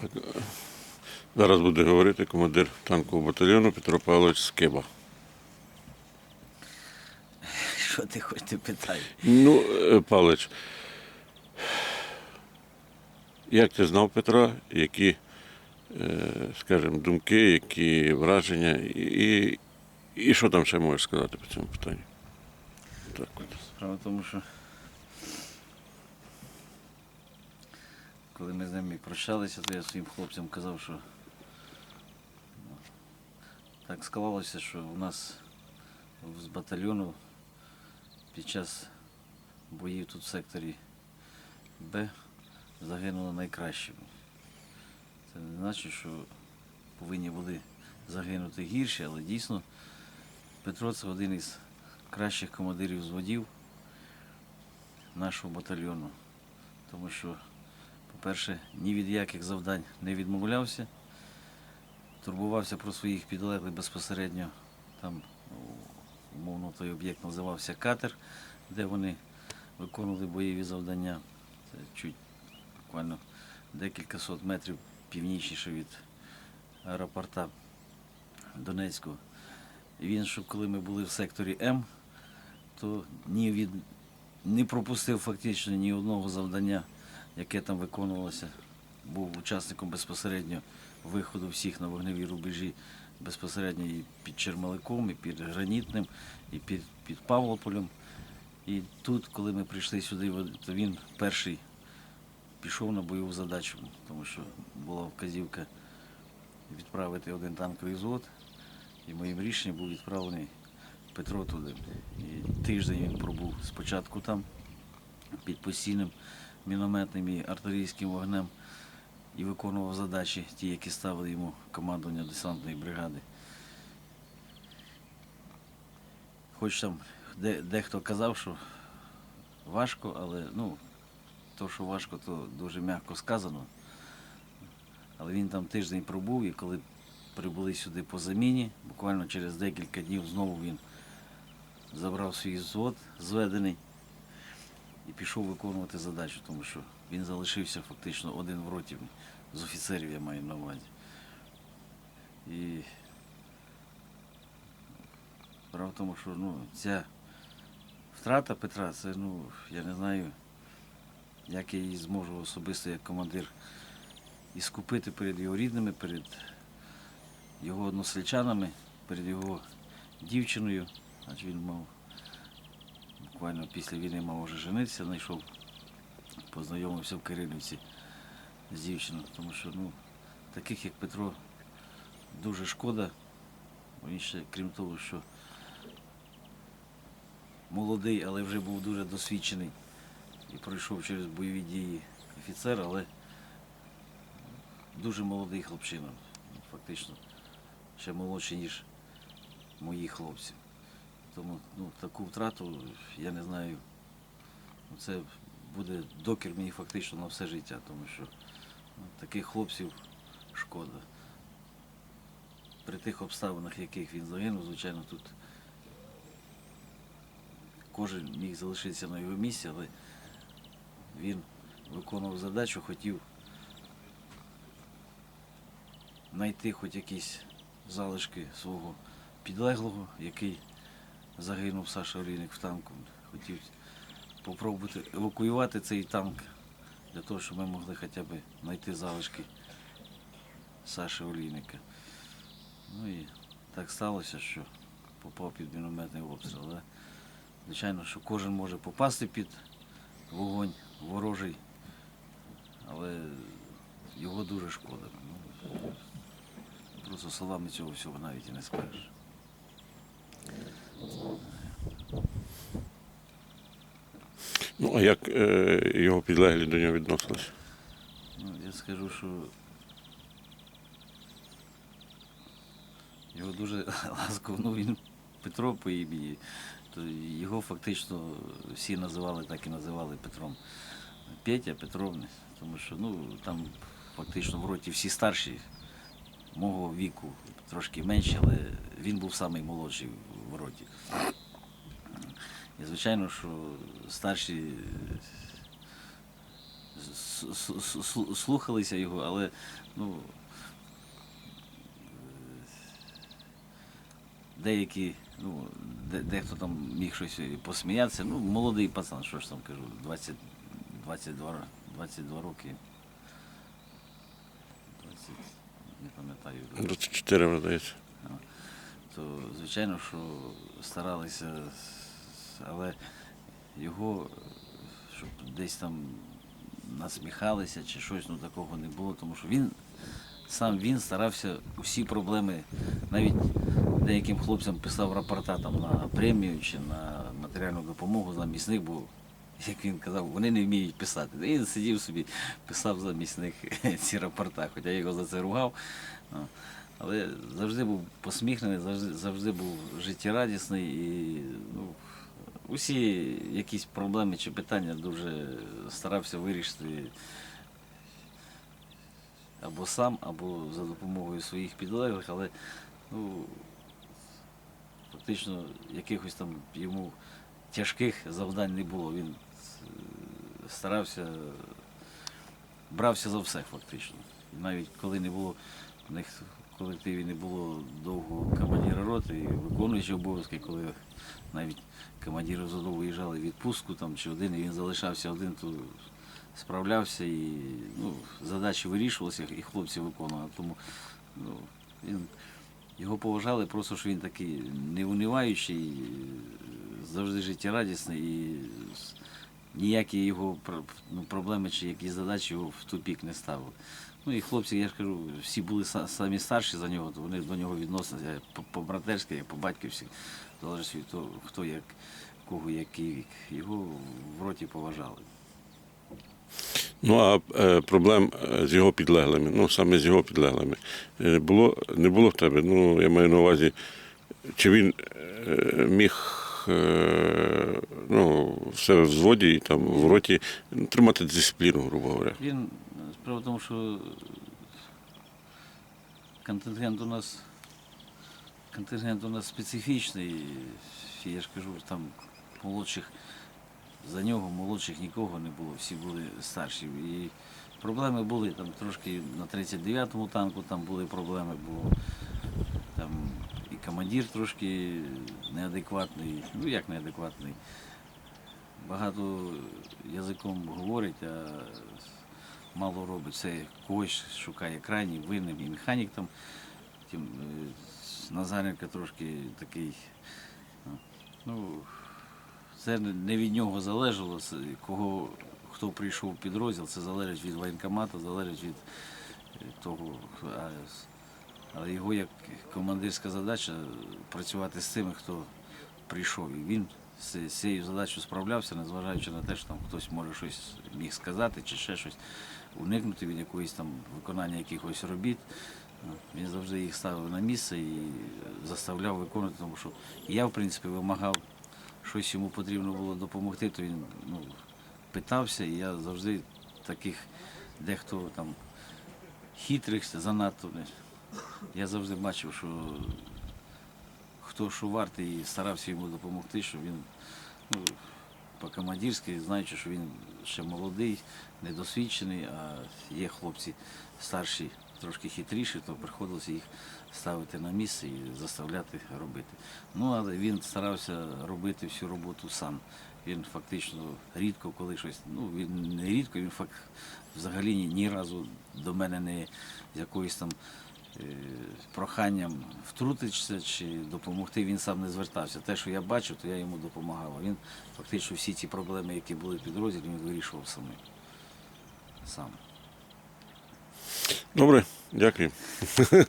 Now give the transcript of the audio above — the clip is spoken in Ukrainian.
Так. е, Зараз буде говорити командир танкового батальйону Петро Павлович Скиба. Що ти хоч ти питаєш? Ну, е, Павлович, як ти знав Петра, які, е, скажімо, думки, які враження, і, і що там ще можеш сказати по цьому питанню? Так. Справа в тому, що коли ми з ними прощалися, то я своїм хлопцям казав, що ну, так склалося, що у нас з батальйону під час боїв тут в секторі Б загинуло найкраще. Це не значить, що повинні були загинути гірші, але дійсно Петро це один із кращих командирів зводів нашого батальйону. Тому що, по-перше, ні від яких завдань не відмовлявся, турбувався про своїх підлеглих безпосередньо. Там, умовно, той об'єкт називався катер, де вони виконували бойові завдання. Це чуть буквально декілька сот метрів північніше від аеропорта Донецького. Він, що коли ми були в секторі М, то ні від не пропустив фактично ні одного завдання, яке там виконувалося. Був учасником безпосередньо виходу всіх на вогневі рубежі, безпосередньо і під Чермаликом, і під Гранітним, і під, під Павлополем. І тут, коли ми прийшли сюди, то він перший пішов на бойову задачу, тому що була вказівка відправити один танковий взвод, і моїм рішенням був відправлений Петро туди. І тиждень він пробув спочатку там, під постійним мінометним і артилерійським вогнем, і виконував задачі, ті, які ставили йому командування десантної бригади. Хоч там де, дехто казав, що важко, але ну, то, що важко, то дуже м'яко сказано. Але він там тиждень пробув, і коли прибули сюди по заміні, буквально через декілька днів знову він забрав свій взвод зведений і пішов виконувати задачу, тому що він залишився фактично один в роті з офіцерів, я маю на увазі. І справа в тому, що ну, ця втрата Петра, це ну, я не знаю, як я її зможу особисто як командир і скупити перед його рідними, перед його односельчанами, перед його дівчиною. Адже він мав буквально після війни мав вже женитися, знайшов, познайомився в Кирилівці з дівчиною, тому що ну, таких як Петро дуже шкода. Він ще, крім того, що молодий, але вже був дуже досвідчений і пройшов через бойові дії офіцер, але дуже молодий хлопчина, фактично ще молодший, ніж мої хлопці. Тому ну, таку втрату, я не знаю, ну, це буде докір мені фактично на все життя, тому що ну, таких хлопців шкода. При тих обставинах, яких він загинув, звичайно, тут кожен міг залишитися на його місці, але він виконував задачу, хотів знайти хоч якісь залишки свого підлеглого, який загинув Саша Олійник в танку. Хотів спробувати евакуювати цей танк для того, щоб ми могли хоча б знайти залишки Саші Олійника. Ну і так сталося, що попав під мінометний обстріл. Але, звичайно, що кожен може попасти під вогонь ворожий, але його дуже шкода. Ну, Просто словами цього всього навіть і не скажеш. Ну, а як е, його підлеглі до нього відносилися? Ну, я скажу, що його дуже ласково, ну він Петро по імені, то його фактично всі називали, так і називали Петром. Петя, Петровне, тому що ну, там фактично в роті всі старші, мого віку, трошки менші, але він був самий молодший в роті. І звичайно, що старші слухалися його, але ну, деякі, ну, дехто там міг щось посміятися. Ну, молодий пацан, що ж там кажу, 20, 22, 22 роки. 20, не пам'ятаю. 24 видається. То звичайно, що старалися, але його, щоб десь там насміхалися чи щось, ну такого не було, тому що він сам він старався усі проблеми, навіть деяким хлопцям писав рапорта там на премію чи на матеріальну допомогу замість них, бо, як він казав, вони не вміють писати. І він сидів собі, писав замість них ці рапорта, хоча я його за це ругав. Але завжди був посміхнений, завжди, завжди був життєрадісний і ну, усі якісь проблеми чи питання дуже старався вирішити або сам, або за допомогою своїх підлеглих, але ну, фактично якихось там йому тяжких завдань не було. Він е, старався, брався за все фактично. Навіть коли не було в них колективі не було довго командира роти і виконуючого обов'язки, коли навіть командири ЗОДО виїжджали в відпустку там, чи один, і він залишався один, то справлявся і ну, задачі вирішувалися, і хлопці виконували. Тому ну, він, його поважали, просто що він такий неуниваючий, завжди життєрадісний і ніякі його ну, проблеми чи якісь задачі його в тупік не ставили. Ну і хлопці, я ж кажу, всі були самі старші за нього, то вони до нього відносилися по- по-братерськи, як по-батьківськи, залежить від того, хто як, кого який вік. Його в роті поважали. Ну а е, проблем е, з його підлеглими, ну саме з його підлеглими, е, було, не було в тебе. Ну, я маю на увазі, чи він міг ну, в себе в взводі і там в роті тримати дисципліну, грубо говоря. Він справа в тому, що контингент у нас контингент у нас специфічний. Я ж кажу, там молодших за нього молодших нікого не було, всі були старші. І проблеми були там трошки на 39-му танку там були проблеми, бо там і командир трошки неадекватний, ну як неадекватний. Багато язиком говорить, а мало робить. Це когось шукає крайній, винним і механік там. Тим, е, Назаренко трошки такий. Ну, це не- від нього залежало, кого, хто прийшов в підрозділ, це залежить від воєнкомату, залежить від е, того. Але його як командирська задача працювати з тими, хто прийшов. І він з цією задачею справлявся, незважаючи на те, що там хтось може щось міг сказати чи ще щось, уникнути від якоїсь там виконання якихось робіт. Він завжди їх ставив на місце і заставляв виконувати, тому що я, в принципі, вимагав, щось йому потрібно було допомогти, то він ну, питався, і я завжди таких дехто там хитрих занадто. Я завжди бачив, що хто що вартий і старався йому допомогти, що він ну, по-командирськи, знаючи, що він ще молодий, недосвідчений, а є хлопці старші, трошки хитріші, то приходилося їх ставити на місце і заставляти робити. Ну, але він старався робити всю роботу сам. Він фактично рідко, коли щось, ну він не рідко, він фак, взагалі ні, ні разу до мене не з якоюсь там е, проханням втрутитися чи допомогти, він сам не звертався. Те, що я бачив, то я йому допомагав. Він фактично всі ці проблеми, які були в підрозділі, він вирішував самим. Сам. Добре, дякую.